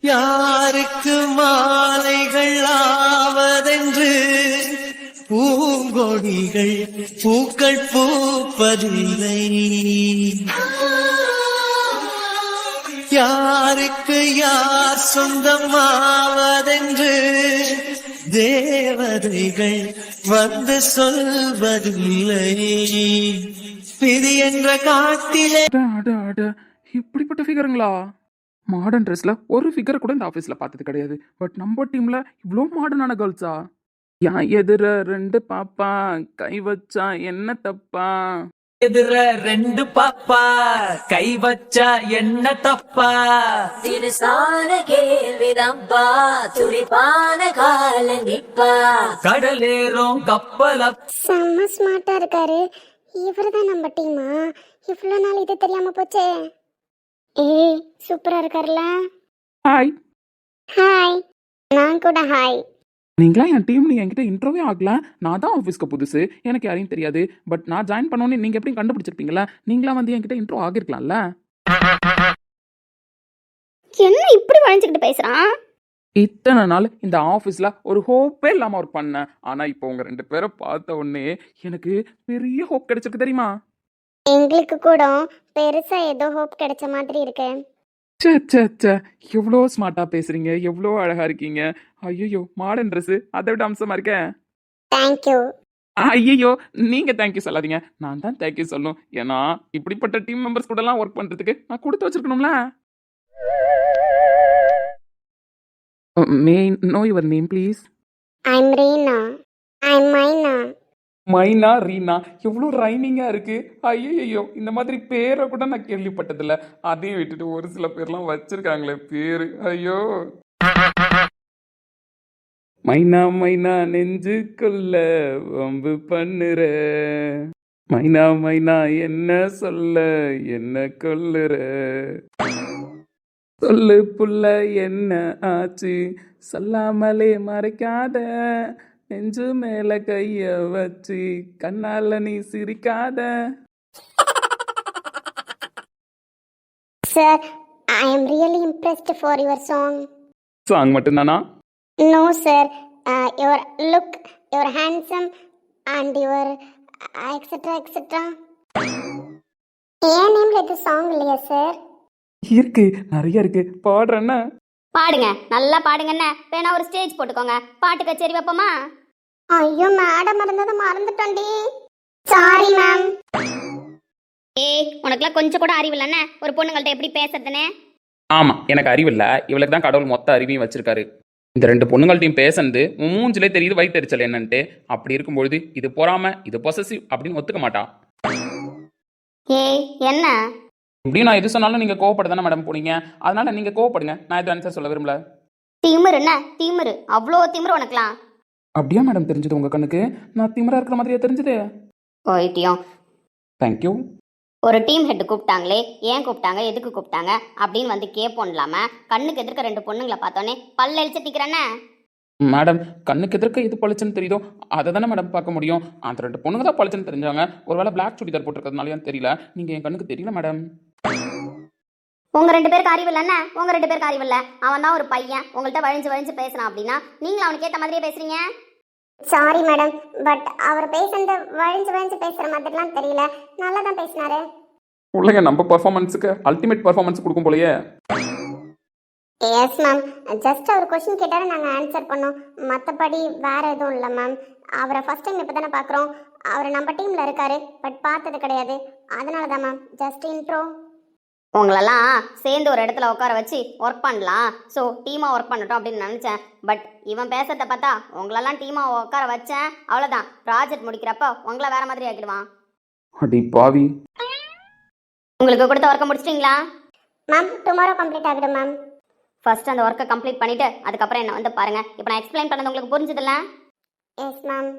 யாருக்கு மாலைகள் ஆவதென்று? பூங்கொடிகள் பூக்கள் பூப்பதில்லை. யாருக்கு யார் சொந்தமாவதென்று? தேவதைகள் வந்து சொல்வதில்லை. விதி என்ற காட்டிலே இப்படிப்பட்ட ஃபிகருங்களா மாடர்ன் ட்ரெஸ்ல ஒரு ஃபிகர் கூட இந்த ஆஃபீஸ்ல பார்த்தது கிடையாது. பட் நம்ம டீம்ல இவ்வளோ மாடர்னான கேர்ள்ஸா என் எதிர ரெண்டு பாப்பா கை வச்சா என்ன தப்பா? எதிர ரெண்டு பாப்பா கை வச்சா என்ன தப்பா? திடுசான கேள்விதம்பா துடிப்பான காலங்கிப்பா கடலேறும் கப்பல செம்ம ஸ்மார்ட்டா இருக்காரு. இவர் தான் நம்ம டீமா இவ்வளோ நாள் இது தெரியாம போச்சே? ஏய் சூப்பரா இருக்கார்ல. ஹாய் ஹாய் நான் கூட ஹாய் நீங்களாம் என் டீம்னு என்கிட்ட இன்ட்ரோவே ஆகல. நான் தான் ஆஃபீஸ்க்கு புதுசு. எனக்கு யாரையும் தெரியாது. பட் நான் ஜாயின் பண்ணோன்னே நீங்கள் எப்படி கண்டுபிடிச்சிருப்பீங்களா? நீங்களாம் வந்து என்கிட்ட இன்ட்ரோ ஆகிருக்கலாம்ல. என்ன இப்படி வளைஞ்சுக்கிட்டு பேசுறான் இத்தனை நாள் இந்த ஆஃபீஸில் ஒரு ஹோப்பே இல்லாமல் ஒர்க் பண்ணேன். ஆனால் இப்போ உங்கள் ரெண்டு பேரை பார்த்த உடனே எனக்கு பெரிய ஹோப் கிடைச்சிருக்கு தெரியுமா? எங்களுக்கு கூட பெருசா ஏதோ ஹோப் கிடைச்ச மாதிரி இருக்கு. ச்சே ச்சே ச்சே. எவ்வளோ ஸ்மார்ட்டாக பேசுகிறீங்க எவ்வளோ அழகாக இருக்கீங்க. ஐயோ மாடர்ன் ட்ரெஸ்ஸு அதை விட அம்சமாக இருக்கேன் தேங்க்யூ ஐயோ நீங்க தேங்க்யூ சொல்லாதீங்க. நான் தான் தேங்க்யூ சொல்லணும் ஏன்னா இப்படிப்பட்ட டீம் மெம்பர்ஸ் கூட எல்லாம் ஒர்க் பண்றதுக்கு நான் கொடுத்து வச்சிருக்கணும்ல. May know your name please I'm Reena I'm Maina Maina Reena எவ்வளோ ரைமிங்காக இருக்கு? ஐயோ இந்த மாதிரி பேரை கூட நான் கேள்விப்பட்டதில்ல. அதையும் விட்டுட்டு ஒரு சில பேர்லாம் வச்சிருக்காங்களே பேரு. ஐயோ. மைனா மைனா நெஞ்சுக்குள்ள வம்பு பண்ணுற. மைனா மைனா என்ன சொல்ல என்ன கொல்லுற. சொல்லு புள்ள என்ன ஆச்சு? சொல்லாமலே மறைக்காத. நெஞ்சு மேல கைய வச்சு கண்ணால நீ சிரிக்காத. Sir I am really impressed for your song song மட்டும்தானா no sir your look your handsome and your etcetera etcetera ஏன் நேம்ல இது சாங் இல்லையா சார் இருக்கு நிறைய இருக்கு. பாடுறேன்னா? பாடுங்க. நல்லா பாடுங்கண்ணே. வேணா ஒரு ஸ்டேஜ் போட்டுக்கோங்க. பாட்டு கச்சேரி வைப்போமா? ஐயோ மேடம் இருந்தது மறந்துட்டோண்டி சாரி மேம் ஏய் உனக்குலாம் கொஞ்சம் கூட அறிவு இல்லைண்ணே ஒரு பொண்ணுங்கள்ட்ட எப்படி பேசுறதுனே ஆமா எனக்கு அறிவில்ல இவளுக்கு தான் கடவுள் மொத்த அறிவையும் வச்சிருக்காரு. இந்த ரெண்டு பொண்ணுங்கள்ட்டையும் பேசுனது உன் மூஞ்சிலே தெரியுது வயிற்றுச்சல் என்னன்ட்டு. அப்படி இருக்கும்பொழுது இது பொறாம இது பொசசிவ் அப்படின்னு ஒத்துக்க மாட்டா. ஏய் என்ன? இப்படியும் நான் எது சொன்னாலும் நீங்க கோவப்பட தானே மேடம் போனீங்க? அதனால நீங்க கோவப்படுங்க. நான் எதுவும் ஆன்சர் சொல்ல விரும்பல. திமிரு என்ன திமிரு. அவ்வளோ திமிரு உனக்குலாம் அப்படியா மேடம் தெரிஞ்சது உங்க கண்ணுக்கு? நான் திமிரா இருக்கிற மாதிரியா தெரிஞ்சது? போயிட்டியும் தேங்க்யூ ஒரு டீம் ஹெட் கூப்பிட்டாங்களே ஏன் கூப்பிட்டாங்க எதுக்கு கூப்பிட்டாங்க அப்படின்னு வந்து கேட்போம் இல்லாம கண்ணுக்கு எதிர்க்க ரெண்டு பொண்ணுங்களை பார்த்தோன்னே பல்ல அழிச்சு நிக்கிறேன்னு மேடம் கண்ணுக்கு எதிர்க்க எது பளிச்சுன்னு தெரியுதோ அதை தானே மேடம் பார்க்க முடியும். அந்த ரெண்டு பொண்ணுங்க தான் பளிச்சுன்னு தெரிஞ்சாங்க. ஒருவேளை பிளாக் சுடிதார் போட்டிருக்கிறதுனாலயும் தெரியல. நீங்க என் கண்ணுக்கு தெரியல மேடம். உங்க ரெண்டு பேருக்கு அறிவு இல்லைண்ணே உங்க ரெண்டு பேருக்கு அறிவு இல்லை. அவன் தான் ஒரு பையன். உங்கள்கிட்ட வழிஞ்சு வழிஞ்சு பேசுறான் அப்படின்னா நீங்களும் அவனுக்கு ஏத்த மாதிரியே பேசுறீங்க? சாரி மேடம் பட் அவர் பேசுனது வழிஞ்சு வழிஞ்சு பேசுற மாதிரிலாம் தெரியல. நல்லா தான் பேசினாரு. உள்ளங்க நம்ம பர்ஃபார்மன்ஸுக்கு அல்டிமேட் பர்ஃபார்மன்ஸ் கொடுக்கும் போலயே. எஸ் மேம் ஜஸ்ட் அவர் கொஸ்டின் கேட்டாரு நாங்கள் ஆன்சர் பண்ணோம் மற்றபடி வேற எதுவும் இல்லை மேம் அவரை ஃபர்ஸ்ட் டைம் இப்போ தானே பார்க்குறோம். அவர் நம்ம டீமில் இருக்காரு பட் பார்த்தது கிடையாது. அதனால தான் மேம் ஜஸ்ட் இன்ட்ரோ உங்களெல்லாம் சேர்ந்து ஒரு இடத்துல உட்கார வச்சு ஒர்க் பண்ணலாம். ஸோ டீமாக ஒர்க் பண்ணட்டும் அப்படின்னு நினச்சேன். பட் இவன் பேசுறத பார்த்தா உங்களெல்லாம் டீமாக உட்கார வச்சேன். அவ்வளோதான் ப்ராஜெக்ட் முடிக்கிறப்ப உங்களை வேற மாதிரி ஆக்கிடுவான். அடி பாவி. உங்களுக்கு கொடுத்த ஒர்க்கை முடிச்சிட்டிங்களா? மேம் டுமாரோ கம்ப்ளீட் ஆகிடும் மேம் ஃபர்ஸ்ட் அந்த ஒர்க்கை கம்ப்ளீட் பண்ணிட்டு அதுக்கப்புறம் என்ன வந்து பாருங்க. இப்போ நான் எக்ஸ்பிளைன் பண்ணது உங்களுக்கு புரிஞ்சதில்ல? Yes ma'am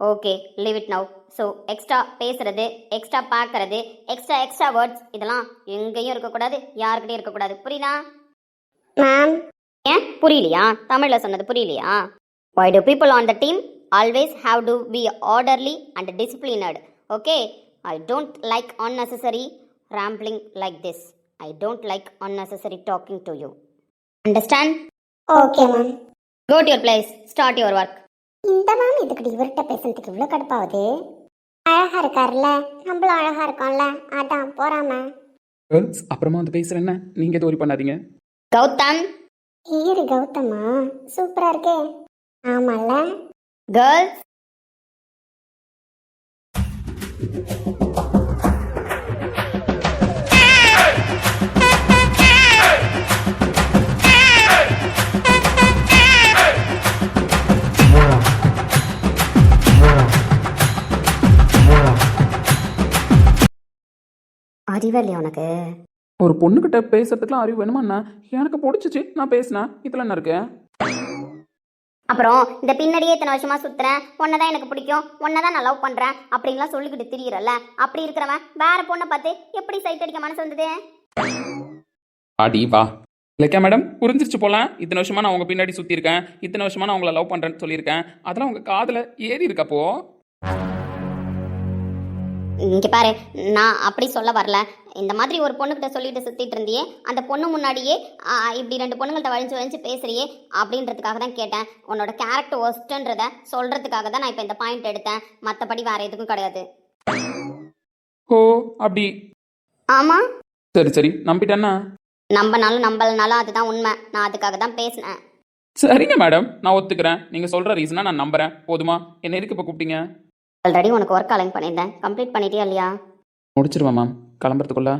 okay leave it now so extra பேசுறது எக்ஸ்ட்ரா பார்க்கறது எக்ஸ்ட்ரா எக்ஸ்ட்ரா வேர்ட்ஸ் இதெல்லாம் எங்கேயும் இருக்கக்கூடாது யாருக்கிட்டையும் இருக்கக்கூடாது. புரியுதா? மேம் ஏன்? புரியலையா? தமிழில் சொன்னது புரியலையா? Why do people on the team always have to be orderly and disciplined? Okay i don't like unnecessary rambling like this. I don't like unnecessary talking to you. Understand okay ma'am go to your place start your work இந்த ma'am இதுக்கிட்ட இவர்கிட்ட பேசுறதுக்கு இவ்வளோ கடுப்பாகுது? அழகா இருக்காருல்ல. நம்மளும் அழகா இருக்கோம்ல. அதான் போறாம. கேர்ள்ஸ் அப்புறமா வந்து நீங்கள் எதுவும் worry பண்ணாதீங்க. கௌதம்? ஈரு கௌதமா? சூப்பரா இருக்கே. ஆமால கேர்ள்ஸ் அறிவல்லையா உனக்கு? ஒரு பொண்ணுக்கிட்ட பேசுறதுக்குலாம் அறிவு வேணுமா என்ன? எனக்கு பிடிச்சிச்சு நான் பேசினேன் இதில் என்ன இருக்கு? அப்புறம் இந்த பின்னாடியே இத்தனை வருஷமா சுத்துறேன். உன்னை தான் எனக்கு பிடிக்கும். தான் நான் லவ் பண்றேன். அப்படின்லாம் சொல்லிக்கிட்டு திரியறல்ல. அப்படி இருக்கிறவன் வேற பொண்ணை பார்த்து எப்படி சைட் அடிக்க மனசு வந்தது? அடி வா. இல்லைக்கா மேடம் புரிஞ்சிருச்சு போலாம் இத்தனை வருஷமா நான் உங்க பின்னாடி சுற்றிருக்கேன் இத்தனை வருஷமா நான் உங்களை லவ் பண்ணுறேன்னு சொல்லியிருக்கேன். அதெல்லாம் உங்கள் காதில் ஏறி இருக்கப்போ இங்க பாரு நான் அப்படி சொல்ல வரல. இந்த மாதிரி ஒரு பொண்ணுகிட்ட சொல்லிட்டு சுத்திட்டு இருந்தியே அந்த பொண்ணு முன்னாடியே இப்படி ரெண்டு பொண்ணுங்கள்ட்ட வழிஞ்சு வழிஞ்சு பேசுறியே அப்படின்றதுக்காக தான் கேட்டேன். உன்னோட கேரக்டர் ஒஸ்ட்ன்றத சொல்றதுக்காக தான் நான் இப்போ இந்த பாயிண்ட் எடுத்தேன். மற்றபடி வேற எதுக்கும் கிடையாது. ஓ அப்படி. ஆமா. சரி சரி. நம்பிட்டேன்னா? நம்பனாலும் நம்பலனாலும் அதுதான் உண்மை. நான் அதுக்காக தான் பேசினேன். சரிங்க மேடம் நான் ஒத்துக்கிறேன். நீங்கள் சொல்கிற ரீசனாக நான் நம்புறேன். போதுமா? என்ன எதுக்கு இப்போ கூப்பிட்டீங்க? ஆல்ரெடி உனக்கு ஒர்க் அலைன் பண்ணியிருந்தேன். கம்ப்ளீட் பண்ணிட்டியா இல்லையா? முடிச்சிருவேன் மேம் கிளம்புறதுக்குள்ள.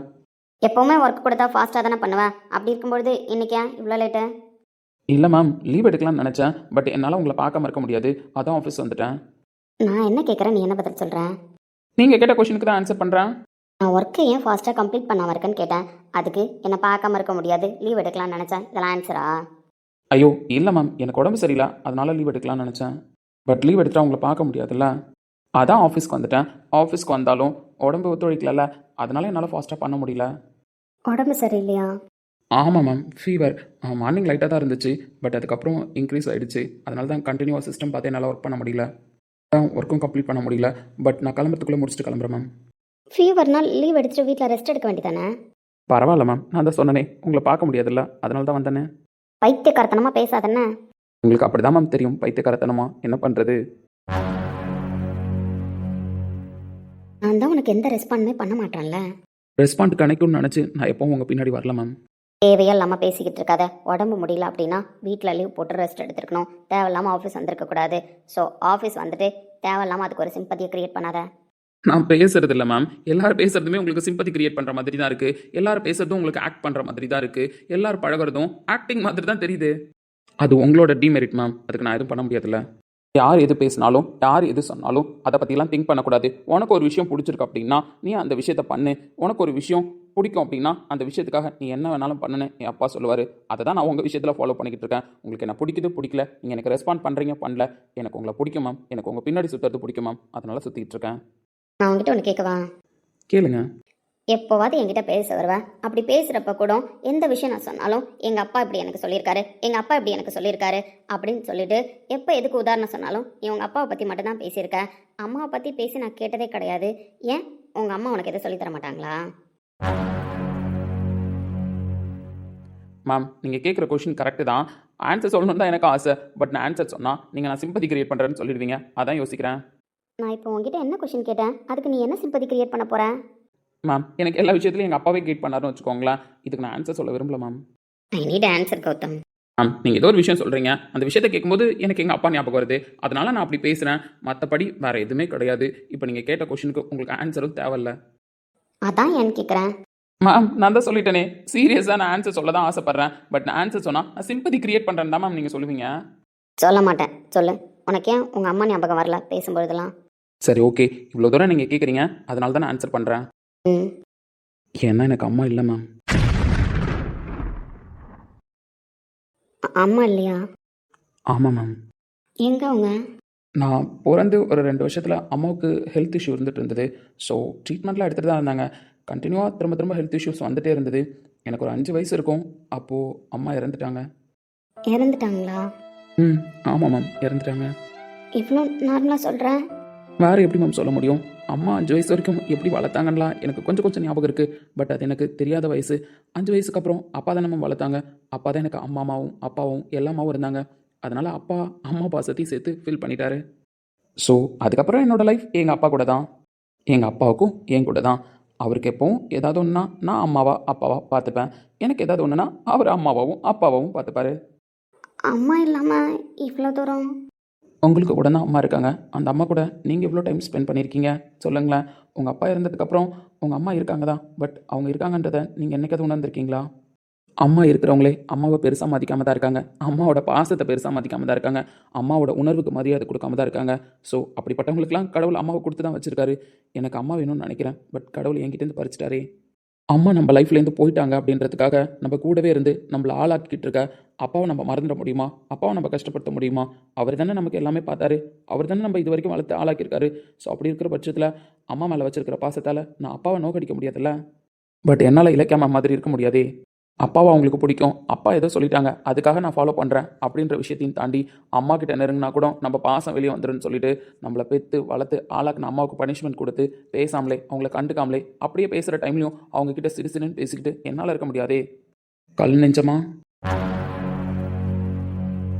எப்போவுமே ஒர்க் கொடுத்தா ஃபாஸ்ட்டாக தானே பண்ணுவேன். அப்படி இருக்கும்பொழுது இன்னைக்கு ஏன் இவ்வளோ லேட்டு இல்லை மேம் லீவ் எடுக்கலாம்னு நினச்சேன். பட் என்னால் உங்களை பார்க்காம இருக்க முடியாது. அதான் ஆஃபீஸ் வந்துட்டேன். நான் என்ன கேட்குறேன் நீ என்ன பதில் சொல்கிறேன் நீங்கள் கேட்ட கொஷனுக்கு தான் ஆன்சர் பண்ணுறேன் நான் ஒர்க்கை ஏன் ஃபாஸ்ட்டாக கம்ப்ளீட் பண்ணாம இருக்கேன்னு கேட்டேன். அதுக்கு என்னை பார்க்காம இருக்க முடியாது. லீவ் எடுக்கலாம்னு நினச்சேன். இதெல்லாம் ஆன்சரா ஐயோ இல்லை மேம் எனக்கு உடம்பு சரியில்லை. அதனால லீவ் எடுக்கலாம்னு நினச்சேன். பட் லீவ் எடுத்துட்டா உங்களை பார்க்க முடியாதுல்ல? அதான் ஆஃபீஸ்க்கு வந்துட்டேன். ஆஃபீஸ்க்கு வந்தாலும் உடம்பு ஒத்துழைக்கலல்ல. அதனால என்னால் ஃபாஸ்ட்டாக பண்ண முடியல. உடம்பு சரியில்லையா? ஆமாம் மேம் ஃபீவர் மார்னிங் லைட்டாக தான் இருந்துச்சு. பட் அதுக்கப்புறம் இன்க்ரீஸ் ஆயிடுச்சு. அதனால தான் கண்டினியூவாக சிஸ்டம் பார்த்து என்னால் ஒர்க் பண்ண முடியல. ஒர்க்கும் கம்ப்ளீட் பண்ண முடியல. பட் நான் கிளம்புறதுக்குள்ளே முடிச்சுட்டு கிளம்புறேன் மேம் ஃபீவர்னால் லீவ் எடுத்துட்டு வீட்டில் ரெஸ்ட் எடுக்க வேண்டியதானே? பரவாயில்ல மேம் நான் தான் சொன்னனே. உங்களை பார்க்க முடியாதுல்ல. அதனால தான் வந்தேனே. பைத்தியக்காரத்தனமாக பேசாதண்ணே. உங்களுக்கு அப்படி தான் மேம் தெரியும். பைத்தியக்காரத்தனமா. என்ன பண்ணுறது நான் தான் உனக்கு எந்த ரெஸ்பாண்டுமே பண்ண மாட்டேன்ல. ரெஸ்பாண்ட் கிடைக்கும்னு நினச்சி நான் எப்பவும் உங்கள் பின்னாடி வரல மேம் தேவையே இல்லாமல் பேசிக்கிட்டு இருக்காத. உடம்பு முடியல அப்படின்னா வீட்டில் லீவ் போட்டு ரெஸ்ட் எடுத்துருக்கணும். தேவையில்லாமல் ஆஃபீஸ் வந்திருக்கக்கூடாது ஸோ ஆஃபீஸ் வந்துட்டு தேவையில்லாமல் அதுக்கு ஒரு சிம்பத்தியை க்ரியேட் பண்ணாத. நான் பேசுறது இல்லை மேம் எல்லாரும் பேசுறதுமே உங்களுக்கு சிம்பத்தி கிரியேட் பண்ணுற மாதிரி தான் இருக்குது எல்லாரும் பேசுறதும் உங்களுக்கு ஆக்ட் பண்ணுற மாதிரி தான் இருக்குது எல்லாரும் பழகுறதும் ஆக்டிங் மாதிரி தான் தெரியுது. அது உங்களோட டிமெரிட் மேம் அதுக்கு நான் எதுவும் பண்ண முடியாதுல்ல. யார் எது பேசினாலும் யார் எது சொன்னாலும் அதை பற்றிலாம் திங்க் பண்ணக்கூடாது. உனக்கு ஒரு விஷயம் பிடிச்சிருக்கு அப்படின்னா நீ அந்த விஷயத்த பண்ணு. உனக்கு ஒரு விஷயம் பிடிக்கும் அப்படின்னா அந்த விஷயத்துக்காக நீ என்ன வேணாலும் பண்ணுன்னு என் அப்பா சொல்லுவார். அதை தான் நான் உங்கள் விஷயத்தில் ஃபாலோ பண்ணிக்கிட்டு இருக்கேன். உங்களுக்கு என்ன பிடிக்குது பிடிக்கல. நீங்கள் எனக்கு ரெஸ்பாண்ட் பண்ணுறீங்க பண்ணல. எனக்கு உங்களை பிடிக்கும் மேம் எனக்கு உங்கள் பின்னாடி சுற்றுறது பிடிக்கும் மேம் அதனால சுற்றிக்கிட்டு இருக்கேன். நான் உங்ககிட்ட ஒன்று கேட்கவா கேளுங்க. எப்போவாது என்கிட்ட பேச வருவேன் அப்படி பேசுகிறப்ப கூட எந்த விஷயம் நான் சொன்னாலும் எங்கள் அப்பா இப்படி எனக்கு சொல்லியிருக்காரு எங்கள் அப்பா இப்படி எனக்கு சொல்லியிருக்காரு அப்படின்னு சொல்லிட்டு எப்போ எதுக்கு உதாரணம் சொன்னாலும் நீ உங்கள் அப்பாவை பற்றி மட்டும்தான் பேசியிருக்க. அம்மாவை பற்றி பேசி நான் கேட்டதே கிடையாது. ஏன் உங்கள் அம்மா உனக்கு எதுவும் சொல்லித் தர மாட்டாங்களா? மேம் நீங்கள் கேட்குற கொஷின் கரெக்டு தான். ஆன்சர் சொல்லணும் தான் எனக்கு ஆசை. பட் நான் ஆன்சர் சொன்னால் நீங்கள் நான் சிம்பதி கிரியேட் பண்ணுறேன்னு சொல்லிடுவீங்க. அதான் யோசிக்கிறேன். நான் இப்போ உங்ககிட்ட என்ன கொஷின் கேட்டேன்? அதுக்கு நீ என்ன சிம்பதி கிரியேட் பண்ண போற? மேம் எனக்கு எல்லா விஷயத்துலையும் எங்கள் அப்பாவே கேட் பண்ணாருன்னு வச்சுக்கோங்களேன். இதுக்கு நான் ஆன்சர் சொல்ல விரும்பல ma'am I need answer Gautham. Ma'am நீங்கள் ஏதோ ஒரு விஷயம் சொல்கிறீங்க அந்த விஷயத்தை கேட்கும்போது எனக்கு எங்கள் அப்பா ஞாபகம் வருது. அதனால நான் அப்படி பேசுகிறேன் மற்றபடி வேறு எதுவுமே கிடையாது. இப்போ நீங்கள் கேட்ட கொஷினுக்கு உங்களுக்கு ஆன்சரும் தேவையில்ல. அதான் ஏன்னு கேட்குறேன் மேம் நான் தான் சொல்லிட்டேனே. சீரியஸாக நான் ஆன்சர் சொல்ல தான் ஆசைப்பட்றேன். பட் நான் ஆன்சர் சொன்னால் நான் சிம்பதி கிரியேட் பண்ணுறேன் தான் மேம் நீங்கள் சொல்லுவீங்க. சொல்ல மாட்டேன். சொல்லு. உனக்கு ஏன் உங்கள் அம்மா ஞாபகம் வரல பேசும்பொழுதெல்லாம்? சரி ஓகே இவ்வளோ தூரம் நீங்கள் கேட்குறீங்க அதனால தான் நான் ஆன்சர் பண்ணுறேன் ஏன்னா எனக்கு அம்மா இல்லை மேம் அம்மா இல்லையா? ஆமாம் மேம் எங்க அவங்க? நான் பிறந்து ஒரு ரெண்டு வருஷத்தில் அம்மாவுக்கு ஹெல்த் இஷ்யூ இருந்துட்டு இருந்தது. ஸோ ட்ரீட்மெண்ட்லாம் எடுத்துகிட்டு தான் இருந்தாங்க. கண்டினியூவாக திரும்ப திரும்ப ஹெல்த் இஷ்யூஸ் வந்துட்டே இருந்தது. எனக்கு ஒரு அஞ்சு வயசு இருக்கும். அப்போது அம்மா இறந்துட்டாங்க. இறந்துட்டாங்களா? ம் ஆமாம் மேம் இறந்துட்டாங்க. இவ்வளோ நார்மலாக சொல்கிறேன் வேறு எப்படி மேம் சொல்ல முடியும்? அம்மா அஞ்சு வயசு வரைக்கும் எப்படி வளர்த்தாங்கலாம் எனக்கு கொஞ்சம் கொஞ்சம் ஞாபகம் இருக்குது பட் அது எனக்கு தெரியாத வயசு. அஞ்சு வயசுக்கு அப்புறம் அப்பா தான் நம்ம வளர்த்தாங்க. அப்பா தான் எனக்கு அம்மாவும் அப்பாவும் எல்லாமாவும் இருந்தாங்க. அதனால் அப்பா அம்மா பாசத்தையும் சேர்த்து ஃபீல் பண்ணிட்டாரு. ஸோ அதுக்கப்புறம் என்னோடய லைஃப் எங்கள் அப்பா கூட தான். எங்கள் அப்பாவுக்கும் என் கூட தான். அவருக்கு எப்போவும் ஏதாவது ஒன்றுனா நான் அம்மாவா அப்பாவா பார்த்துப்பேன். எனக்கு ஏதாவது ஒன்றுனா அவர் அம்மாவாவும் அப்பாவாவும் பார்த்துப்பாரு. அம்மா இல்லாமல் இவ்வளோ தூரம் உங்களுக்கு கூட தான் அம்மா இருக்காங்க. அந்த அம்மா கூட நீங்கள் எவ்வளோ டைம் ஸ்பெண்ட் பண்ணியிருக்கீங்க சொல்லுங்களேன். உங்கள் அப்பா இருந்ததுக்கப்புறம் உங்கள் அம்மா இருக்காங்க தான் பட் அவங்க இருக்காங்கன்றதை நீங்கள் என்னைக்காவது உணர்ந்துருக்கீங்களா? அம்மா இருக்கிறவங்களே அம்மாவை பெருசாக மதிக்காம தான் இருக்காங்க. அம்மாவோட பாசத்தை பெருசாக மதிக்காம தான் இருக்காங்க. அம்மாவோட உணர்வுக்கு மரியாதை கொடுக்காம தான் இருக்காங்க. ஸோ அப்படிப்பட்டவங்களுக்குலாம் கடவுள் அம்மாவை கொடுத்து தான் வச்சுருக்காரு. எனக்கு அம்மா வேணும்னு நினைக்கிறேன். பட் கடவுள் என்கிட்டேருந்து பறிச்சிட்டாரே. அம்மா நம்ம லைஃப்லேருந்து போயிட்டாங்க அப்படின்றதுக்காக நம்ம கூடவே இருந்து நம்மளை ஆளாக்கிட்டு இருக்க அப்பாவை நம்ம மறந்துட முடியுமா? அப்பாவை நம்ம கஷ்டப்படுத்த முடியுமா? அவர் தானே நமக்கு எல்லாமே பார்த்தாரு. அவர் தானே நம்ம இது வரைக்கும் வளர்த்து ஆளாக்கியிருக்காரு. ஸோ அப்படி இருக்கிற பட்சத்தில் அம்மா மேலே வச்சிருக்கிற பாசத்தால் நான் அப்பாவை நோக்கடிக்க முடியாதுல்ல? பட் என்னால் இலக்கியம்மா மாதிரி இருக்க முடியாதே? அப்பாவை அவங்களுக்கு பிடிக்கும். அப்பா ஏதோ சொல்லிட்டாங்க. அதுக்காக நான் ஃபாலோ பண்ணுறேன் அப்படின்ற விஷயத்தையும் தாண்டி அம்மா கிட்ட நெருங்கினா கூட நம்ம பாசம் வெளியே வந்துடும் சொல்லிட்டு நம்மளை பெற்று வளர்த்து ஆளாக்குன அம்மாவுக்கு பனிஷ்மெண்ட் கொடுத்து பேசாமலே அவங்கள கண்டுக்காமலே அப்படியே பேசுகிற டைம்லையும் அவங்க கிட்ட சிறு சிறுன்னு பேசிக்கிட்டு என்னால் இருக்க முடியாதே. கல் நெஞ்சமா?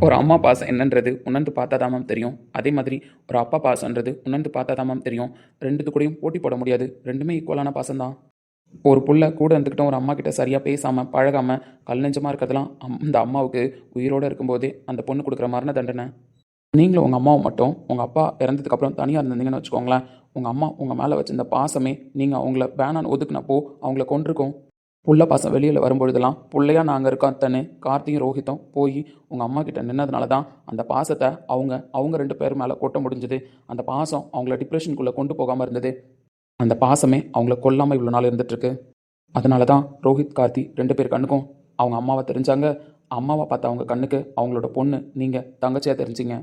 ஒரு அம்மா பாசம் என்னன்றது உணர்ந்து பார்த்தா தான் மேம் தெரியும். அதே மாதிரி ஒரு அப்பா பாசம்ன்றது உணர்ந்து பார்த்தா தான் மேம் தெரியும். ரெண்டுத்து கூடயும் போட்டி போட முடியாது. ரெண்டுமே ஈக்குவலான பாசம் தான் ஒரு புள்ள கூட இருந்துக்கிட்ட ஒரு அம்மா கிட்ட சரியாக பேசாமல் பழகாமல் கல் நெஞ்சமாக இருக்கிறதுலாம் அம் இந்த அம்மாவுக்கு உயிரோடு இருக்கும்போதே அந்த பொண்ணு கொடுக்குற மரண தண்டனை. நீங்களும் உங்கள் அம்மாவை மட்டும் உங்கள் அப்பா இறந்ததுக்கப்புறம் தனியாக இருந்தீங்கன்னு வச்சுக்கோங்களேன் உங்கள் அம்மா உங்கள் மேலே வச்சிருந்த பாசமே நீங்கள் அவங்கள வேணான்னு ஒதுக்குனப்போ அவங்கள கொண்டிருக்கோம் புள்ள பாசம் வெளியில் வரும்பொழுதெல்லாம் பிள்ளையா நாங்கள் இருக்கோம் தன்னு கார்த்தியும் ரோஹித்தும் போய் உங்கள் அம்மா கிட்ட நின்னதுனால தான் அந்த பாசத்தை அவங்க அவங்க ரெண்டு பேர் மேலே கொட்ட முடிஞ்சது. அந்த பாசம் அவங்கள டிப்ரெஷனுக்குள்ளே கொண்டு போகாமல் இருந்தது. அந்த பாசமே அவங்கள கொல்லாமல் இவ்வளோ நாள் இருந்துகிட்ருக்கு அதனால தான் ரோஹித் கார்த்தி ரெண்டு பேர் கண்ணுக்கும் அவங்க அம்மாவை தெரிஞ்சாங்க. அம்மாவை பார்த்த அவங்க கண்ணுக்கு அவங்களோட பொண்ணு நீங்கள் தங்கச்சியாக தெரிஞ்சிங்க.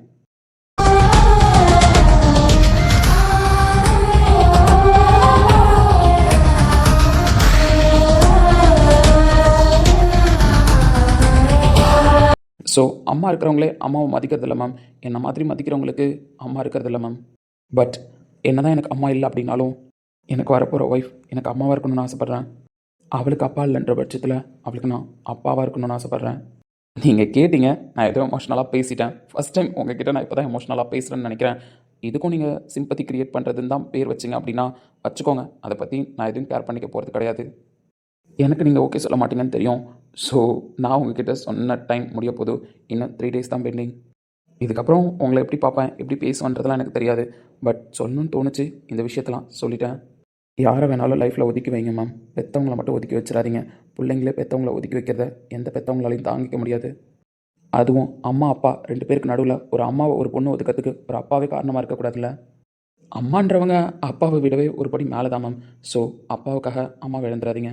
ஸோ அம்மா இருக்கிறவங்களே அம்மாவை மதிக்கிறது இல்லை மேம் என்னை மாதிரி மதிக்கிறவங்களுக்கு அம்மா இருக்கிறது இல்லை மேம் பட் என்ன தான் எனக்கு அம்மா இல்லை அப்படின்னாலும் எனக்கு வரப்போகிற ஒய்ஃப் எனக்கு அம்மாவாக இருக்கணும்னு ஆசைப்பட்றேன். அவளுக்கு அப்பா இல்லைன்ற பட்சத்தில் அவளுக்கு நான் அப்பாவாக இருக்கணும்னு ஆசைப்பட்றேன். நீங்கள் கேட்டீங்க நான் ஏதோ எமோஷ்னலாக பேசிட்டேன். ஃபஸ்ட் டைம் உங்ககிட்ட நான் இப்போ தான் எமோஷ்னலாக பேசுகிறேன்னு நினைக்கிறேன். இதுக்கும் நீங்கள் சிம்பத்தி கிரியேட் பண்ணுறதுன்னு தான் பேர் வச்சிங்க அப்படின்னா வச்சுக்கோங்க. அதை பற்றி நான் எதுவும் கேர் பண்ணிக்க போகிறது கிடையாது. எனக்கு நீங்கள் ஓகே சொல்ல மாட்டீங்கன்னு தெரியும். ஸோ நான் உங்ககிட்ட சொன்ன டைம் முடிய போது இன்னும் த்ரீ டேஸ் தான் பெண்டிங் இதுக்கப்புறம் உங்களை எப்படி பார்ப்பேன் எப்படி பேசுவேன்றதெல்லாம் எனக்கு தெரியாது. பட் சொல்லணும்னு தோணுச்சு இந்த விஷயத்தெல்லாம் சொல்லிட்டேன். யாரை வேணாலும் லைஃப்பில் ஒதுக்கி வைங்க மேம் பெற்றவங்கள மட்டும் ஒதுக்கி வச்சிடாதீங்க. பிள்ளைங்களே பெற்றவங்கள ஒதுக்கி வைக்கிறத எந்த பெற்றவங்களாலையும் தாங்கிக்க முடியாது. அதுவும் அம்மா அப்பா ரெண்டு பேருக்கு நடுவில் ஒரு அம்மாவை ஒரு பொண்ணு ஒதுக்கிறதுக்கு ஒரு அப்பாவே காரணமாக இருக்கக்கூடாதுல்ல? அம்மான்றவங்க அப்பாவை விடவே ஒரு படி மேலே தான் மேம் ஸோ அப்பாவுக்காக அம்மாவை இழந்துடாதீங்க.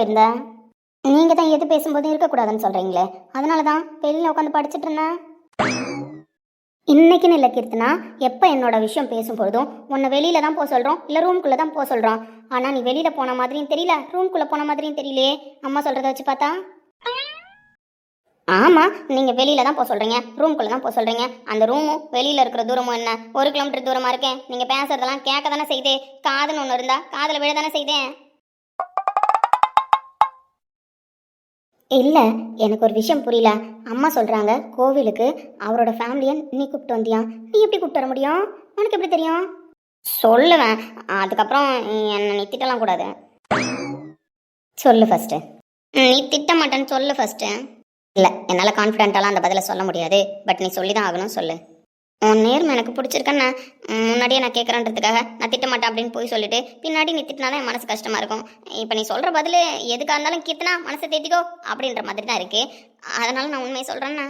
போயிருந்தேன் நீங்கள் தான் எது பேசும்போதும் இருக்கக்கூடாதுன்னு சொல்கிறீங்களே அதனால தான் வெளியில் உட்காந்து படிச்சுட்டு இருந்தேன். இன்னைக்குன்னு இல்லை கீர்த்தனா எப்போ என்னோட விஷயம் பேசும்பொழுதும் உன்னை வெளியில தான் போக சொல்கிறோம் இல்லை ரூம்குள்ளே தான் போக சொல்கிறோம் ஆனால் நீ வெளியில் போன மாதிரியும் தெரியல ரூம்குள்ளே போன மாதிரியும் தெரியலையே. அம்மா சொல்கிறத வச்சு பார்த்தா? ஆமாம் நீங்கள் வெளியில தான் போக சொல்கிறீங்க ரூம்குள்ளே தான் போக சொல்கிறீங்க அந்த ரூமும் வெளியில் இருக்கிற தூரமும் என்ன? ஒரு கிலோமீட்டர் தூரமாக இருக்கேன். நீங்கள் பேசுறதெல்லாம் கேட்க தானே செய்தே. காதுன்னு ஒன்று இருந்தா காதில் விழ தானே செய்தேன். இல்லை எனக்கு ஒரு விஷயம் புரியல. அம்மா சொல்கிறாங்க கோவிலுக்கு அவரோட ஃபேமிலியை நீ கூப்பிட்டு வந்தியா? நீ எப்படி கூப்பிட்டு வர முடியும்? உனக்கு எப்படி தெரியும்? சொல்லுவேன். அதுக்கப்புறம் என்னை நீ திட்டலாம் கூடாது. சொல்லு ஃபஸ்ட்டு நீ திட்ட மாட்டேன்னு சொல்லு ஃபஸ்ட்டு இல்லை என்னால் கான்ஃபிடென்ட்டாலாம் அந்த பதிலை சொல்ல முடியாது. பட் நீ சொல்லி தான் ஆகணும் சொல்லு. உன் நேர்மை எனக்கு பிடிச்சிருக்கேன்னு முன்னாடியே நான் கேட்குறேன்றதுக்காக நான் திட்ட மாட்டேன் அப்படின்னு போய் சொல்லிட்டு பின்னாடி நீ திட்டினா தான் என் மனசு கஷ்டமா இருக்கும். இப்போ நீ சொல்கிற பதில் எதுக்காக இருந்தாலும் கீர்த்தனா மனசை தேத்திக்கோ அப்படின்ற மாதிரி தான் இருக்கு. அதனால நான் உண்மையை சொல்கிறேன்னா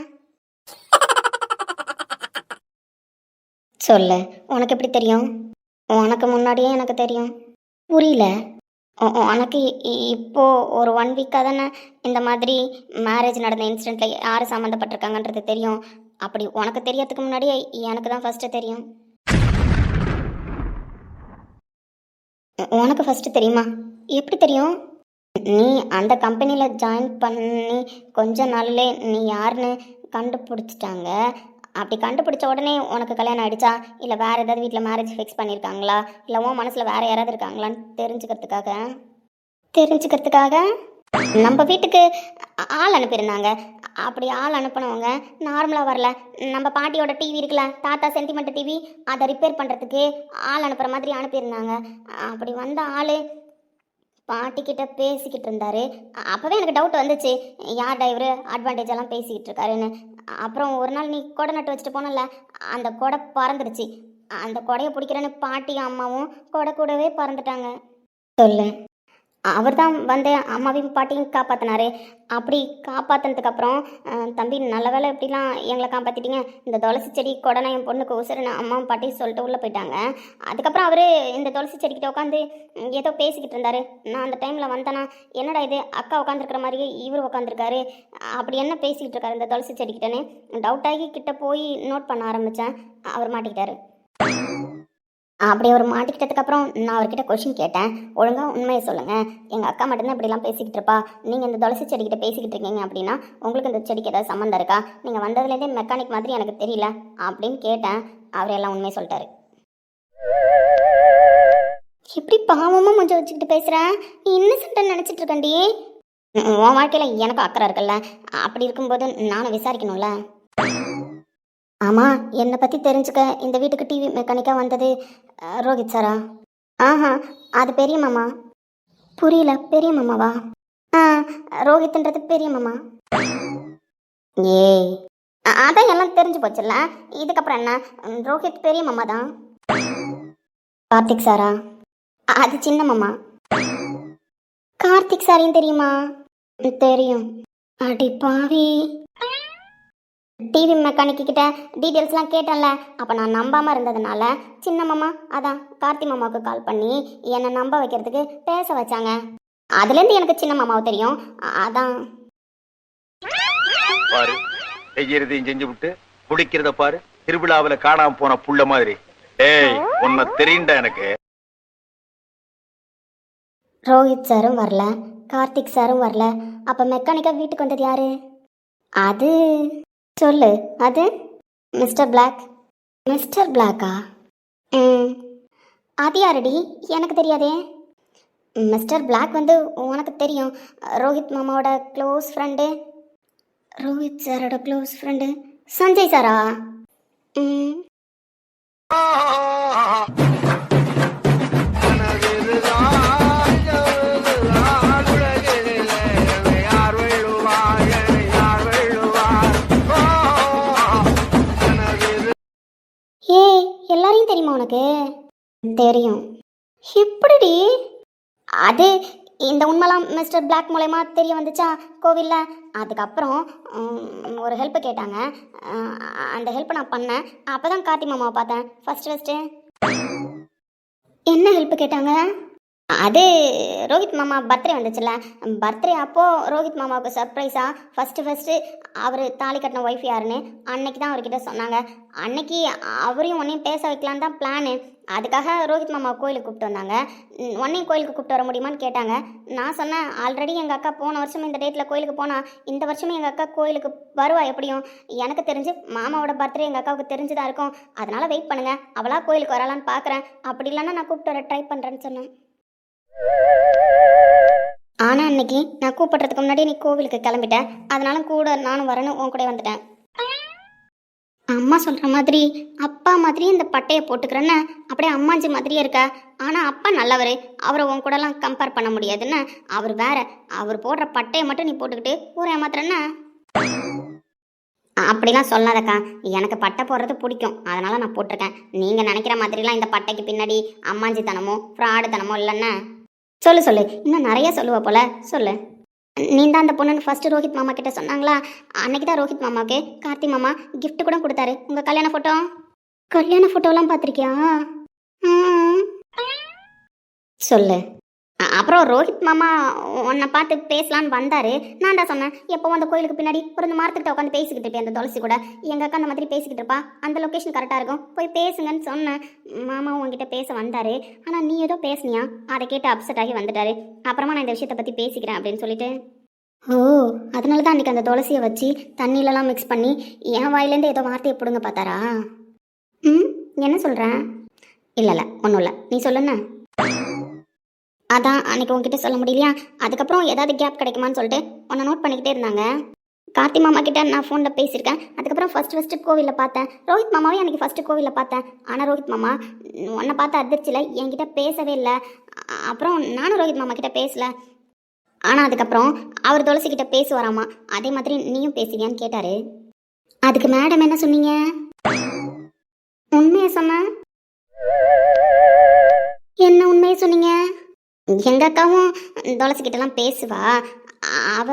சொல்லு. உனக்கு எப்படி தெரியும்? உனக்கு முன்னாடியே எனக்கு தெரியும். புரியல. உனக்கு இப்போ ஒரு ஒன் வீக்காக தானே இந்த மாதிரி மேரேஜ் நடந்த இன்சிடெண்ட்டில் யார் சம்மந்தப்பட்டிருக்காங்கன்றது தெரியும். அப்படி உனக்கு தெரியறதுக்கு முன்னாடியே எனக்கு தான் ஃபர்ஸ்ட்டு தெரியும் உனக்கு ஃபர்ஸ்ட்டு தெரியுமா? எப்படி தெரியும்? நீ அந்த கம்பெனியில் ஜாயின் பண்ணி கொஞ்ச நாள்லே நீ யாருன்னு கண்டுபிடிச்சிட்டாங்க. அப்படி கண்டுபிடிச்ச உடனே உனக்கு கல்யாணம் ஆயிடுச்சா? இல்லை வேறு ஏதாவது வீட்டில் மேரேஜ் ஃபிக்ஸ் பண்ணியிருக்காங்களா? இல்லை உன் மனசில் வேறு யாராவது இருக்காங்களான்னு தெரிஞ்சுக்கிறதுக்காக? தெரிஞ்சுக்கிறதுக்காக? நம்ம வீட்டுக்கு ஆள் அனுப்பியிருந்தாங்க. அப்படி ஆள் அனுப்பினவங்க நார்மலாக வரல. நம்ம பாட்டியோட டிவி இருக்குல்ல தாத்தா சென்டிமெண்ட் டிவி அதை ரிப்பேர் பண்ணுறதுக்கு ஆள் அனுப்புகிற மாதிரி அனுப்பியிருந்தாங்க. அப்படி வந்த ஆள் பாட்டிக்கிட்ட பேசிக்கிட்டு இருந்தாரு. அப்போவே எனக்கு டவுட் வந்துச்சு. யார் டிரைவரு அட்வான்டேஜ் எல்லாம் பேசிக்கிட்டு இருக்காருன்னு. அப்புறம் ஒரு நாள் நீ கொடை நட்டு வச்சுட்டு போனல அந்த கொடை பறந்துடுச்சு. அந்த கொடையை பிடிக்கிறேன்னு பாட்டியும் அம்மாவும் கொடை கூடவே பறந்துட்டாங்க. சொல்லு. அவர் தான் வந்து அம்மாவையும் பாட்டியும் காப்பாற்றினாரு அப்படி காப்பாற்றினதுக்கப்புறம் தம்பி நல்ல வேலை எப்படிலாம் எங்களை காப்பாற்றிட்டீங்க இந்த துளசி செடி கொடை என் பொண்ணுக்கு உசுருன்னு அம்மாவும் பாட்டியும் சொல்லிட்டு உள்ளே போயிட்டாங்க. அதுக்கப்புறம் அவர் இந்த துளசி செடிக்கிட்ட உட்காந்து ஏதோ பேசிக்கிட்டு இருந்தார். நான் அந்த டைமில் வந்தேன்னா என்னடா இது? அக்கா உட்காந்துருக்கிற மாதிரியே இவர் உட்காந்துருக்காரு அப்படி என்ன பேசிக்கிட்டு இருக்காரு இந்த துளசி செடிக்கிட்டேன்னு டவுட் ஆகி கிட்ட போய் நோட் பண்ண ஆரம்பித்தேன் அவர் மாட்டிக்கிட்டாரு. அப்படி ஒரு மாட்டிக்கிட்டதுக்கப்புறம் நான் அவர்கிட்ட கொஷின் கேட்டேன். ஒழுங்காக உண்மையை சொல்லுங்கள் எங்கள் அக்கா மட்டும்தான் இப்படிலாம் பேசிக்கிட்டு இருப்பா. நீங்கள் இந்த துளசி செடிக்கிட்ட பேசிக்கிட்டு இருக்கீங்க அப்படின்னா உங்களுக்கு இந்த செடிக்கு ஏதாவது சம்மந்தம் இருக்கா? நீங்கள் வந்ததுலேருந்தே மெக்கானிக் மாதிரி எனக்கு தெரியல அப்படின்னு கேட்டேன். அவர் எல்லாம் உண்மையை சொல்லிட்டாரு. எப்படி பாவமாக முஞ்ச வச்சுக்கிட்டு பேசுகிறேன் நீ இன்னசென்ட் நினைச்சிட்டு இருக்கண்டி உன் வாழ்க்கையில் எனக்கு அக்கறை இருக்குல்ல. அப்படி இருக்கும்போது நானும் விசாரிக்கணும்ல. ஆமாம் என்னை பற்றி தெரிஞ்சுக்க இந்த வீட்டுக்கு டிவி மெக்கானிக்காக வந்தது ரோஹித் சாரா. ஆஹா அது பெரிய மாமா. புரியல பெரிய மாமாவா? ஆ ரோஹித்ன்றது பெரிய மாமா. ஏய் அதான் எல்லாம் தெரிஞ்சு போச்சுல்ல? இதுக்கப்புறம் என்ன? ரோஹித் பெரிய மாமா தான் கார்த்திக் சாரா? அது சின்ன மாமா. கார்த்திக் சாரையும் தெரியுமா? தெரியும். அடி பாவி. டிவி மெக்கானிக் கிட்ட டீட்டெயில்ஸ்லாம் கேட்டேன்ல. அப்போ நான் நம்பாமல் இருந்ததுனால சின்ன மாமா அதான் கார்த்தி மாமாவுக்கு கால் பண்ணி என்னை நம்ப வைக்கிறதுக்கு பேச வச்சாங்க. அதுலேருந்து எனக்கு சின்ன மாமாவை தெரியும். அதான். பாரு செய்யறதையும் செஞ்சு விட்டு குடிக்கிறத பாரு திருவிழாவுல காணாம போன புள்ள மாதிரி. ஏய் உன்னை தெரியுண்டா எனக்கு? ரோஹித் சாரும் வரல கார்த்திக் சாரும் வரல. அப்போ மெக்கானிக்காக வீட்டுக்கு வந்தது யாரு? அது சொல்லு. அது? மிஸ்டர் பிளாக் மிஸ்டர் பிளாக்கா ம். அது யாரடி? எனக்கு தெரியாதே. மிஸ்டர் பிளாக் வந்து உனக்கு தெரியும். ரோஹித் மாமாவோட க்ளோஸ் ஃப்ரெண்டு ரோஹித் சாரோட க்ளோஸ் ஃப்ரெண்டு சஞ்சய் சாரா? ம். எல்லாரையும் தெரியுமா உனக்கு? தெரியும். எப்படிடி? அது இந்த உண்மைலாம் மிஸ்டர் பிளாக் மூலயமா தெரிய வந்துச்சா கோவிலில்? அதுக்கப்புறம் ஒரு ஹெல்ப் கேட்டாங்க. அந்த ஹெல்ப்பை நான் பண்ணேன். அப்போ தான் கார்த்தி மாமாவை பார்த்தேன். ஃபர்ஸ்ட் ஃபஸ்ட்டு என்ன ஹெல்ப் கேட்டாங்க? அது ரோஹித் மாமா பர்த்டே வந்துச்சுல்ல. பர்த்டே அப்போது ரோஹித் மாமாவுக்கு சர்ப்ரைஸாக ஃபஸ்ட்டு ஃபஸ்ட்டு அவர் தாலி கட்டின ஒய்ஃப் யாருன்னு அன்னைக்கு தான் அவர்கிட்ட சொன்னாங்க. அன்னைக்கு அவரையும் உன்னையும் பேச வைக்கலான்னு தான் பிளானு அதுக்காக ரோஹித் மாமா கோயிலுக்கு கூப்பிட்டு வந்தாங்க. ம், உன்னையும் கோயிலுக்கு கூப்பிட்டு வர முடியுமான்னு கேட்டாங்க. நான் சொன்னேன் ஆல்ரெடி எங்கள் அக்கா போன வருஷம் இந்த டேட்டில் கோயிலுக்கு போனால் இந்த வருஷமும் எங்கள் அக்கா கோயிலுக்கு வருவா எப்படியும்? எனக்கு தெரிஞ்சு மாமாவோட பர்த்டே எங்கள் அக்காவுக்கு தெரிஞ்சுதான் இருக்கும். அதனால் வெயிட் பண்ணுங்கள் அவளாக கோயிலுக்கு வரலான்னு பார்க்குறேன் அப்படி இல்லைன்னா நான் கூப்பிட்டு வர ட்ரை பண்ணுறேன்னு சொன்னேன். ஆனால் அன்னைக்கு நான் கூப்பிடுறதுக்கு முன்னாடி நீ கோவிலுக்கு கிளம்பிட்டேன் அதனால கூட நானும் வரேன்னு உன் கூட வந்துட்டேன். அம்மா சொல்கிற மாதிரி அப்பா மாதிரி இந்த பட்டையை போட்டுக்கிறேன்னு அப்படியே அம்மாஞ்சி மாதிரியே இருக்கா. ஆனால் அப்பா நல்லவர். அவரை உன் கூடலாம் கம்பேர் பண்ண முடியாதுன்னு அவர் வேற. அவர் போடுற பட்டையை மட்டும் நீ போட்டுக்கிட்டு ஊரை ஏமாத்துறேன்னு. அப்படிலாம் சொல்லாதக்கா. எனக்கு பட்டை போடுறது பிடிக்கும். அதனால நான் போட்டிருக்கேன். நீங்கள் நினைக்கிற மாதிரிலாம் இந்த பட்டைக்கு பின்னாடி அம்மாஞ்சித்தனமோ ஃப்ராடுத்தனமோ இல்லைன்னா. சொல்லு சொல்லு. இன்னும் நிறைய சொல்லுவ போல. சொல்லு. நீ தான் அந்த பொண்ணுன்னு ஃபஸ்ட்டு ரோஹித் மாமா கிட்ட சொன்னாங்களா? அன்னைக்கு தான் ரோஹித் மாமாவுக்கு கார்த்தி மாமா கிஃப்ட் கூட கொடுத்தாரு. உங்கள் கல்யாண ஃபோட்டோ கல்யாண ஃபோட்டோலாம் பார்த்துருக்கியா? சொல்லு. அப்புறம் ரோஹித் மாமா உன்னை பார்த்து பேசலான்னு வந்தாரு. நான் தான் சொன்னேன் எப்போ அந்த கோயிலுக்கு பின்னாடி ஒரு இந்த மரத்துக்கிட்ட உட்காந்து பேசிக்கிட்டு இருப்பேன் அந்த துளசி கூட? எங்கள் அக்கா அந்த மாதிரி பேசிக்கிட்டு இருப்பா. அந்த லொக்கேஷன் கரெக்டாக இருக்கும். போய் பேசுங்கன்னு சொன்னேன். மாமா உங்ககிட்ட பேச வந்தாரு. ஆனால் நீ ஏதோ பேசுனியா? அதை கேட்டு அப்செட் ஆகி வந்துட்டாரு. அப்புறமா நான் இந்த விஷயத்தை பற்றி பேசிக்கிறேன் அப்படின்னு சொல்லிட்டு. ஓ அதனால தான் அன்றைக்கி அந்த துளசியை வச்சு தண்ணியிலலாம் மிக்ஸ் பண்ணி என் வாயிலேருந்து ஏதோ வார்த்தையை பிடுங்க பார்த்தாரா? ம் என்ன சொல்கிறேன் இல்லை இல்லை ஒன்றும் இல்லை. நீ சொல்லுண்ணே. அதான் அன்னைக்கு உங்ககிட்ட சொல்ல முடியலையா? அதுக்கப்புறம் ஏதாவது கேப் கிடைக்குமான்னு சொல்லிட்டு உன்னை நோட் பண்ணிக்கிட்டே இருந்தாங்க. கார்த்தி மாமா கிட்ட நான் ஃபோனில் பேசியிருக்கேன். அதுக்கப்புறம் ஃபர்ஸ்ட் ஃபஸ்ட்டு கோவிலில் பார்த்தேன். ரோஹித் மாமாவே அன்றைக்கி ஃபஸ்ட்டு கோவிலில் பார்த்தேன். ஆனால் ரோஹித் மாமா உன்னை பார்த்து அதிர்ச்சியில் என்கிட்ட பேசவே இல்லை. அப்புறம் நானும் ரோஹித் மாமா கிட்ட பேசல. ஆனால் அதுக்கப்புறம் அவர் துளசிக்கிட்ட பேசுவாராமா? அதே மாதிரி நீயும் பேசுவியான்னு கேட்டாரு. அதுக்கு மேடம் என்ன சொன்னீங்க? உண்மையை சொன்ன? என்ன உண்மையை சொன்னீங்க? எங்கள் அக்காவும் துளசி கிட்டலாம் பேசுவா. அவ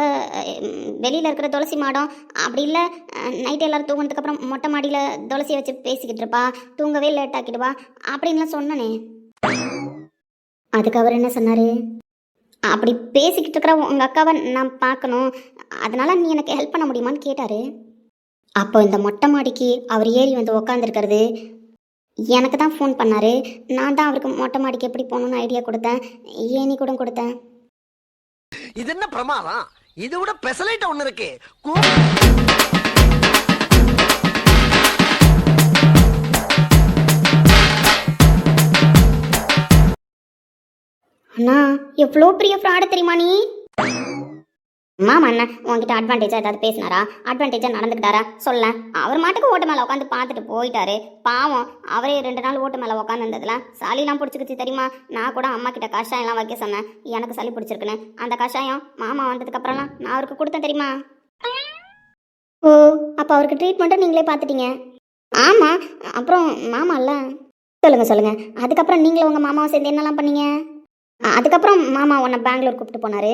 வெளியில் இருக்கிற துளசி மாடம் அப்படி இல்லை நைட் எல்லோரும் தூங்கினதுக்கப்புறம் மொட்டை மாடியில் துளசியை வச்சு பேசிக்கிட்டு இருப்பா. தூங்கவே லேட் ஆக்கிடுவா. அப்படின்லாம் சொன்னனே. அதுக்கு அவர் என்ன சொன்னார்? அப்படி பேசிக்கிட்டு இருக்கிற உங்கள் அக்காவை நான் பார்க்கணும். அதனால் நீ எனக்கு ஹெல்ப் பண்ண முடியுமான்னு கேட்டார். அப்போ இந்த மொட்டை மாடிக்கு அவர் ஏறி வந்து உக்காந்துருக்கிறது எனக்கு தான் ஃபோன் பண்ணாரு. நான் தான் அவருக்கு மொட்டை மாடிக்கு எப்படி போகணும்னு ஐடியா கொடுத்தேன். ஏனி கூட கொடுத்தேன். இது என்ன பிரமாதம்? இது விட பெசலைட் ஒண்ணு இருக்கு. அண்ணா எவ்வளோ பெரிய ஃப்ராடு தெரியுமா நீ? மாமா அண்ணன் உங்ககிட்ட அட்வான்டேஜாக ஏதாவது பேசினாரா? அட்வான்டேஜாக நடந்துக்கிட்டாரா? சொல்ல அவர் மாட்டுக்கு ஓட்டு மேலே உட்காந்து பார்த்துட்டு போயிட்டாரு. பாவம் அவரே ரெண்டு நாள் ஓட்டு மேலே உட்காந்துருந்ததுல சளிலாம் பிடிச்சிக்கிச்சு தெரியுமா? நான் கூட அம்மா கிட்ட கஷாயம்லாம் வைக்க சொன்னேன். எனக்கு சளி பிடிச்சிருக்குன்னு. அந்த கஷாயம் மாமா வந்ததுக்கப்புறம்லாம் நான் அவருக்கு கொடுத்தேன் தெரியுமா? ஓ அப்போ அவருக்கு ட்ரீட்மெண்ட்டை நீங்களே பார்த்துட்டீங்க ஆமாம் அப்புறம் மாமால சொல்லுங்கள் சொல்லுங்க சொல்லுங்க. அதுக்கப்புறம் நீங்களும் உங்கள் மாமாவை சேர்ந்து என்னெல்லாம் பண்ணீங்க? அதுக்கப்புறம் மாமா உன்னை பெங்களூர் கூப்பிட்டு போனாரு.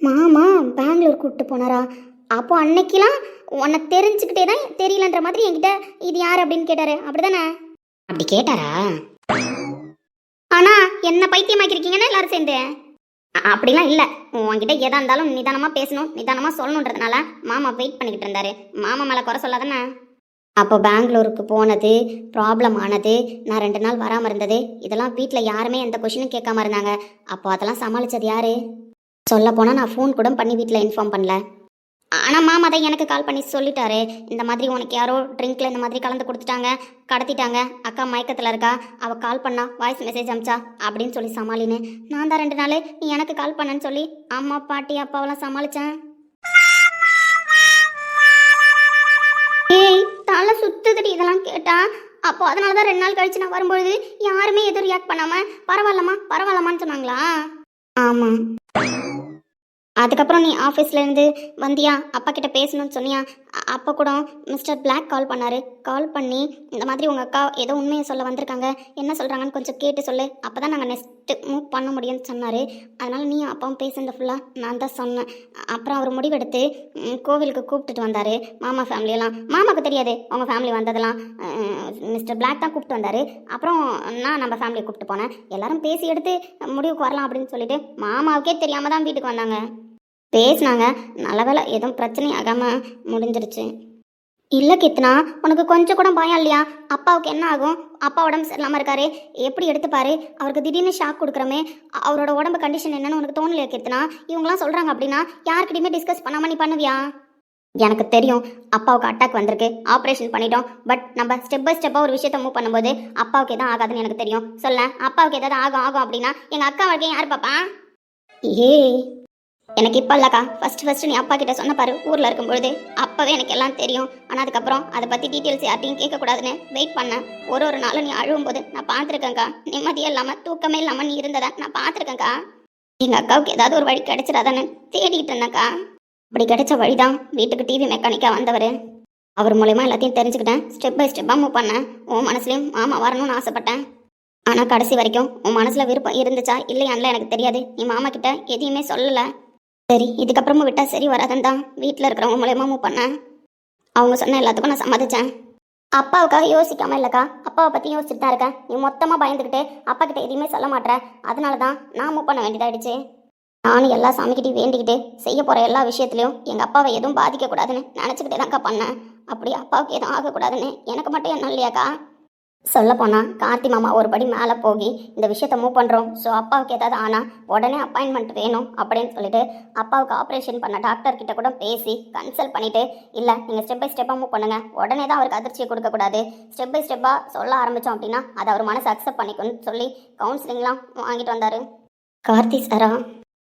மாமா பெங்களூர் கூப்பிட்டு போனாரா? அப்போ அன்னைக்கெலாம் உன்னை தெரிஞ்சுக்கிட்டே தான் தெரியலன்ற மாதிரி என்கிட்ட இது யார்? அப்படின்னு கேட்டாரு. அப்படிதானே? அப்படி கேட்டாரா? ஆனா என்ன பைத்தியமாக்கிருக்கீங்கன்னு எல்லாரும் சேர்ந்து. அப்படிலாம் இல்லை. உன்கிட்ட எதா இருந்தாலும் நிதானமாக பேசணும் நிதானமாக சொல்லணுன்றதுனால மாமா வெயிட் பண்ணிக்கிட்டு இருந்தாரு. மாமா மேலே குறை சொல்லாதானே அப்போ பெங்களூருக்கு போனது ப்ராப்ளம் ஆனது நான் ரெண்டு நாள் வராமல் இருந்தது இதெல்லாம் வீட்டில் யாருமே எந்த கொஷினும் கேட்காம இருந்தாங்க. அப்போ அதெல்லாம் சமாளித்தது யாரு? சொல்ல போனால் நான் ஃபோன் கூட பண்ணி வீட்டில் இன்ஃபார்ம் பண்ணல. ஆனால் மாமா தான் எனக்கு கால் பண்ணி சொல்லிட்டாரு. இந்த மாதிரி உனக்கு யாரோ ட்ரிங்க்ல இந்த மாதிரி கலந்து கொடுத்துட்டாங்க கடத்திட்டாங்க அக்கா மயக்கத்தில் இருக்கா அவள் கால் பண்ணா வாய்ஸ் மெசேஜ் அமிச்சா அப்படின்னு சொல்லி சமாளின்னு. நான் தான் ரெண்டு நாள் நீ எனக்கு கால் பண்ணேன்னு சொல்லி அம்மா பாட்டி அப்பாவெல்லாம் சமாளித்தேன் ஏய் தலை சுத்துதுடி இதெல்லாம் கேட்டா. அப்போ அதனால தான் ரெண்டு நாள் கழிச்சு நான் வரும்பொழுது யாருமே எதுவும் ரியாக்ட் பண்ணாமல் பரவாயில்லம்மா பரவாயில்லம்மான்னு சொன்னாங்களா? ஆமாம் அதுக்கப்புறம் நீ ஆஃபீஸ்லேருந்து வந்தியா? அப்பா கிட்ட பேசணும்னு சொன்னியா? அ- அப்போ கூட மிஸ்டர் பிளாக் கால் பண்ணாரு. கால் பண்ணி இந்த மாதிரி உங்கள் அக்கா ஏதோ உண்மையை சொல்ல வந்திருக்காங்க. என்ன சொல்கிறாங்கன்னு கொஞ்சம் கேட்டு சொல்லு. அப்போ தான் நாங்கள் நெக்ஸ்ட்டு மூவ் பண்ண முடியும்னு சொன்னார். அதனால் நீ அப்பாவும் பேசுனது ஃபுல்லாக நான் தான் சொன்னேன். அப்புறம் அவர் முடிவெடுத்து கோவிலுக்கு கூப்பிட்டுட்டு வந்தார். மாமா ஃபேமிலியெல்லாம் மாமாவுக்கு தெரியாது. அவங்க ஃபேமிலி வந்ததெல்லாம். மிஸ்டர் பிளாக் தான் கூப்பிட்டு வந்தார். அப்புறம் நான் நம்ம ஃபேமிலியை கூப்பிட்டு போனேன். எல்லாரும் பேசி எடுத்து முடிவுக்கு வரலாம் அப்படின்னு சொல்லிட்டு மாமாவுக்கே தெரியாமல் தான் வீட்டுக்கு வந்தாங்க. பேசினாங்க. நல்ல வேலை எதுவும் பிரச்சனை ஆகாமல் முடிஞ்சிருச்சு. இல்லை கித்னா உனக்கு கொஞ்சம் கூட பயம் இல்லையா? அப்பாவுக்கு என்ன ஆகும்? அப்பா உடம்பு சரியில்லாமல் இருக்காரு. எப்படி எடுத்துப்பாரு? அவருக்கு திடீர்னு ஷாக் கொடுக்குறோமே. அவரோட உடம்பு கண்டிஷன் என்னன்னு உனக்கு தோணலையா கித்னா இவங்களாம் சொல்கிறாங்க அப்படின்னா யார்கிட்டையுமே டிஸ்கஸ் பண்ணாமல் நீ பண்ணுவியா? எனக்கு தெரியும் அப்பாவுக்கு அட்டாக் வந்திருக்கு. ஆப்ரேஷன் பண்ணிட்டோம். பட் நம்ம ஸ்டெப் பை ஸ்டெப்பாக ஒரு விஷயத்த மூவ் பண்ணும்போது அப்பாவுக்கு எதாவது ஆகாதுன்னு எனக்கு தெரியும். சொல்ல அப்பாவுக்கு ஏதாவது ஆகும் ஆகும் அப்படின்னா எங்கள் அக்கா வாழ்க்கையும் யார் பாப்பா ஏய். எனக்கு இப்போ இல்லக்கா. ஃபஸ்ட்டு ஃபஸ்ட்டு நீ அப்பா கிட்ட சொன்ன பாரு ஊரில் இருக்கும்பொழுது அப்போவே எனக்கு எல்லாம் தெரியும். ஆனால் அதுக்கப்புறம் அதை பற்றி டீட்டெயில்ஸ் யார்ட்டையும் கேட்கக்கூடாதுன்னு வெயிட் பண்ணேன். ஒரு ஒரு நாளும் நீ அழுவும்போது நான் பார்த்துருக்கேன்க்கா. நிம்மதியே இல்லாமல் தூக்கமே இல்லாமல் நீ இருந்ததை நான் பார்த்துருக்கேன்க்கா. எங்கள் அக்காவுக்கு ஏதாவது ஒரு வழி கிடைச்சிடாதான்னு தேடிக்கிட்டு இருந்தேக்கா அப்படி கிடைச்ச வழிதான் வீட்டுக்கு டிவி மெக்கானிக்காக வந்தவர். அவர் மூலயமா எல்லாத்தையும் தெரிஞ்சுக்கிட்டேன். ஸ்டெப் பை ஸ்டெப்பாக மூவ் பண்ணேன். உன் மனசுலையும் மாமா வரணும்னு ஆசைப்பட்டேன். ஆனால் கடைசி வரைக்கும் உன் மனசில் விருப்பம் இருந்துச்சா இல்லையான்ல எனக்கு தெரியாது. நீ மாமா கிட்ட எதையுமே சொல்லலை. சரி இதுக்கப்புறமும் விட்டால் சரி வராதுன்னு தான் வீட்டில் இருக்கிறவங்க மூலயமா மூவ் பண்ணேன் அவங்க சொன்ன எல்லாத்துக்கும் நான் சம்மதிச்சேன். அப்பாவுக்காக யோசிக்காம இல்லைக்கா. அப்பாவை பற்றி யோசிச்சுட்டு தான் இருக்கேன். நீ மொத்தமாக பயந்துக்கிட்டு அப்பா கிட்ட எதுவுமே சொல்ல மாட்ற அதனால தான் நான் மூவ் பண்ண வேண்டியதாகிடுச்சு நானும் எல்லா சாமிக்கிட்டையும் வேண்டிக்கிட்டு செய்ய போகிற எல்லா விஷயத்துலையும் எங்கள் அப்பாவை எதுவும் பாதிக்கக்கூடாதுன்னு நினச்சிக்கிட்டே தான்க்கா பண்ணேன். அப்படி அப்பாவுக்கு எதுவும் ஆகக்கூடாதுன்னு எனக்கு மட்டும் என்ன இல்லையாக்கா? சொல்லப்போனால் கார்த்தி மாமா ஒரு படி மேலே போகி இந்த விஷயத்த மூவ் பண்ணுறோம் ஸோ அப்பாவுக்கு ஏதாவது ஆனால் உடனே அப்பாயின்மெண்ட் வேணும் அப்படின்னு சொல்லிட்டு அப்பாவுக்கு ஆப்ரேஷன் பண்ண டாக்டர்கிட்ட கூட பேசி கன்சல்ட் பண்ணிவிட்டு இல்லை நீங்கள் ஸ்டெப் பை ஸ்டெப்பாக மூவ் பண்ணுங்கள் உடனே தான் அவருக்கு அதிர்ச்சியை கொடுக்கக்கூடாது ஸ்டெப் பை ஸ்டெப்பாக சொல்ல ஆரம்பித்தோம் அப்படின்னா அதை அவர் மனசு அக்செப்ட் பண்ணிக்கணும்னு சொல்லி கவுன்சிலிங்லாம் வாங்கிட்டு வந்தார். கார்த்தி சாரா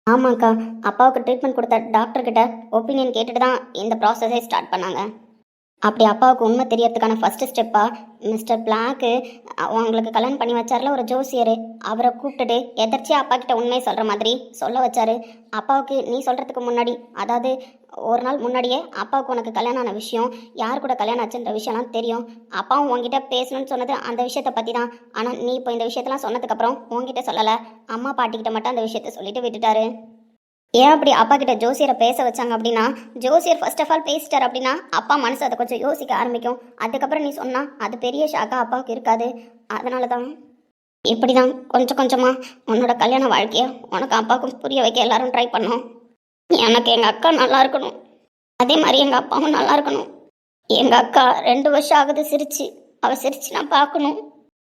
ஆமாக்கா அப்பாவுக்கு ட்ரீட்மெண்ட் கொடுத்த டாக்டர்கிட்ட ஒப்பீனியன் கேட்டுட்டு தான் இந்த ப்ராசஸே ஸ்டார்ட் பண்ணாங்க. அப்படி அப்பாவுக்கு உண்மை தெரியறதுக்கான ஃபர்ஸ்ட் ஸ்டெப்பா மிஸ்டர் பிளாக்கு அவங்களுக்கு கல்யாணம் பண்ணி வச்சார்ல ஒரு ஜோசியர். அவரை கூப்பிட்டுட்டு எதர்ச்சியாக அப்பா கிட்ட உண்மையை சொல்கிற மாதிரி சொல்ல வச்சாரு. அப்பாவுக்கு நீ சொல்கிறதுக்கு முன்னாடி அதாவது ஒரு நாள் முன்னாடியே அப்பாவுக்கு உனக்கு கல்யாணம் ஆன விஷயம் யார் கூட கல்யாணம் ஆச்சுன்ற விஷயம்லாம் தெரியும். அப்பாவும் உங்ககிட்ட பேசணும்னு சொன்னது அந்த விஷயத்தை பற்றி தான் ஆனால் நீ இப்போ இந்த விஷயத்தெல்லாம் சொன்னதுக்கப்புறம் உங்ககிட்ட சொல்லலை. அம்மா பாட்டிக்கிட்ட மட்டும் அந்த விஷயத்த சொல்லிட்டு விட்டுட்டாரு. ஏன் அப்படி அப்பா கிட்ட ஜோசியரை பேச வச்சாங்க அப்படின்னா? ஜோசியர் ஃபர்ஸ்ட் ஆஃப் ஆல் பேசிட்டார் அப்படின்னா அப்பா மனசு அதை கொஞ்சம் யோசிக்க ஆரம்பிக்கும். அதுக்கப்புறம் நீ சொன்னா அது பெரிய ஷாக்கா அப்பாவுக்கு இருக்காது. அதனால தான் இப்படி தான் கொஞ்சம் கொஞ்சமாக உன்னோட கல்யாண வாழ்க்கையை உனக்கு அப்பாவுக்கும் புரிய வைக்க எல்லாரும் ட்ரை பண்ணோம். எனக்கு எங்கள் அக்கா நல்லா இருக்கணும். அதே மாதிரி எங்கள் அப்பாவும் நல்லா இருக்கணும். எங்கள் அக்கா ரெண்டு வருஷம் ஆகுது சிரிச்சு. அவள் சிரிச்சு நான் பார்க்கணும்.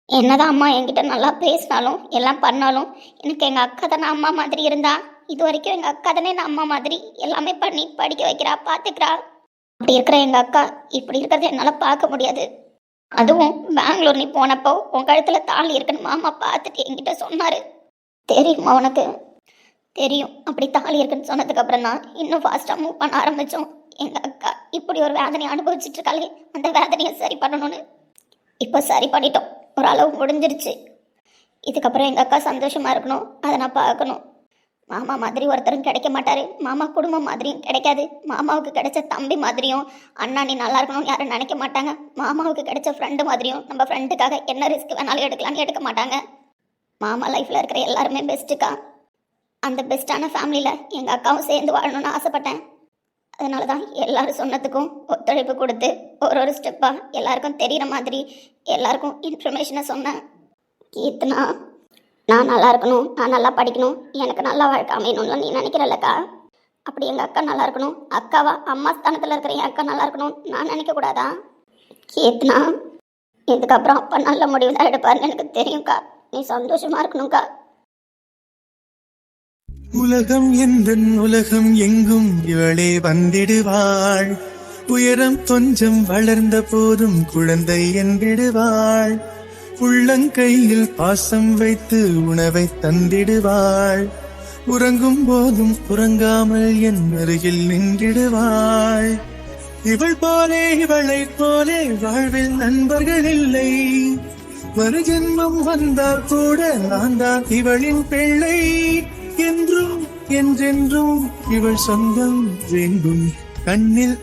என்னதான் அம்மா என்கிட்ட நல்லா பேசினாலும் எல்லாம் பண்ணாலும் எனக்கு எங்கள் அக்கா தானே அம்மா மாதிரி இருந்தா? இது வரைக்கும் எங்கள் அக்கா தானே நான் அம்மா மாதிரி எல்லாமே பண்ணி படிக்க வைக்கிறா பார்த்துக்கிறா அப்படி இருக்கிற எங்கள் அக்கா இப்படி இருக்கிறத என்னால் பார்க்க முடியாது. அதுவும் பெங்களூர் நீ போனப்போ உன் கழுத்தில் தாலி இருக்குன்னு மாமா பார்த்துட்டு என்கிட்ட சொன்னார். தெரியுமா உனக்கு? தெரியும். அப்படி தாலி இருக்குன்னு சொன்னதுக்கப்புறம் தான் இன்னும் ஃபாஸ்ட்டாக மூவ் பண்ண ஆரம்பித்தோம் எங்கள் அக்கா இப்படி ஒரு வேதனையை அனுபவிச்சுட்டு இருக்காளே அந்த வேதனையை சரி பண்ணணும்னு. இப்போ சரி பண்ணிட்டோம். ஓரளவு முடிஞ்சிருச்சு. இதுக்கப்புறம் எங்கள் அக்கா சந்தோஷமாக இருக்கணும். அதை நான் பார்க்கணும். மாமா மாதிரி ஒருத்தரும் கிடைக்க மாட்டாரு. மாமா குடும்பம் மாதிரியும் கிடைக்காது. மாமாவுக்கு கிடைச்ச தம்பி மாதிரியும் அண்ணா நீ நல்லா இருக்கணும்னு யாரும் நினைக்க மாட்டாங்க. மாமாவுக்கு கிடைச்ச ஃப்ரெண்டு மாதிரியும் நம்ம ஃப்ரெண்டுக்காக என்ன ரிஸ்க் வேணாலும் எடுக்கலாம்னு எடுக்க மாட்டாங்க. மாமா லைஃப்ல இருக்கிற எல்லாருமே பெஸ்ட்டுக்கா அந்த பெஸ்ட்டான ஃபேமிலியில் எங்கள் அக்காவும் சேர்ந்து வாழணும்னு ஆசைப்பட்டேன். அதனால தான் எல்லாரும் சொன்னதுக்கும் ஒத்துழைப்பு கொடுத்து ஒரு ஒரு ஸ்டெப்பாக எல்லாருக்கும் தெரிகிற மாதிரி எல்லாருக்கும் இன்ஃபர்மேஷனை சொன்னேன். கீர்த்தனா நான் நல்லா இருக்கணும் நான் நல்லா படிக்கணும் எனக்கு நல்லா வாழ்க்கை அமையணும்னு நீ நினைக்கிறல்லக்கா? அப்படி எங்கள் அக்கா நல்லா இருக்கணும் அக்காவா அம்மா ஸ்தானத்தில் இருக்கிற என் அக்கா நல்லா இருக்கணும் நான் நினைக்கக்கூடாதா கேத்னா இதுக்கப்புறம் அப்பா நல்ல முடிவு தான் எடுப்பாருன்னு எனக்கு தெரியும்க்கா. நீ சந்தோஷமா இருக்கணும்க்கா. உலகம் எந்த உலகம் எங்கும் இவளே வந்திடுவாள். உயரம் கொஞ்சம் வளர்ந்த போதும் குழந்தை என்றிடுவாள். உள்ளங்கையில் பாசம் வைத்து உணவை தந்திடுவாள். உறங்கும் போதும் உறங்காமல் என் அருகில் நின்றிடுவாள். இவள் போலே இவளை போலே வாழ்வில் நண்பர்கள் இல்லை. மறு ஜென்மம் வந்தால் கூட நான் தான் இவளின் பிள்ளை. என்றும் என்றென்றும் இவள் சொந்தம் வேண்டும். கண்ணில்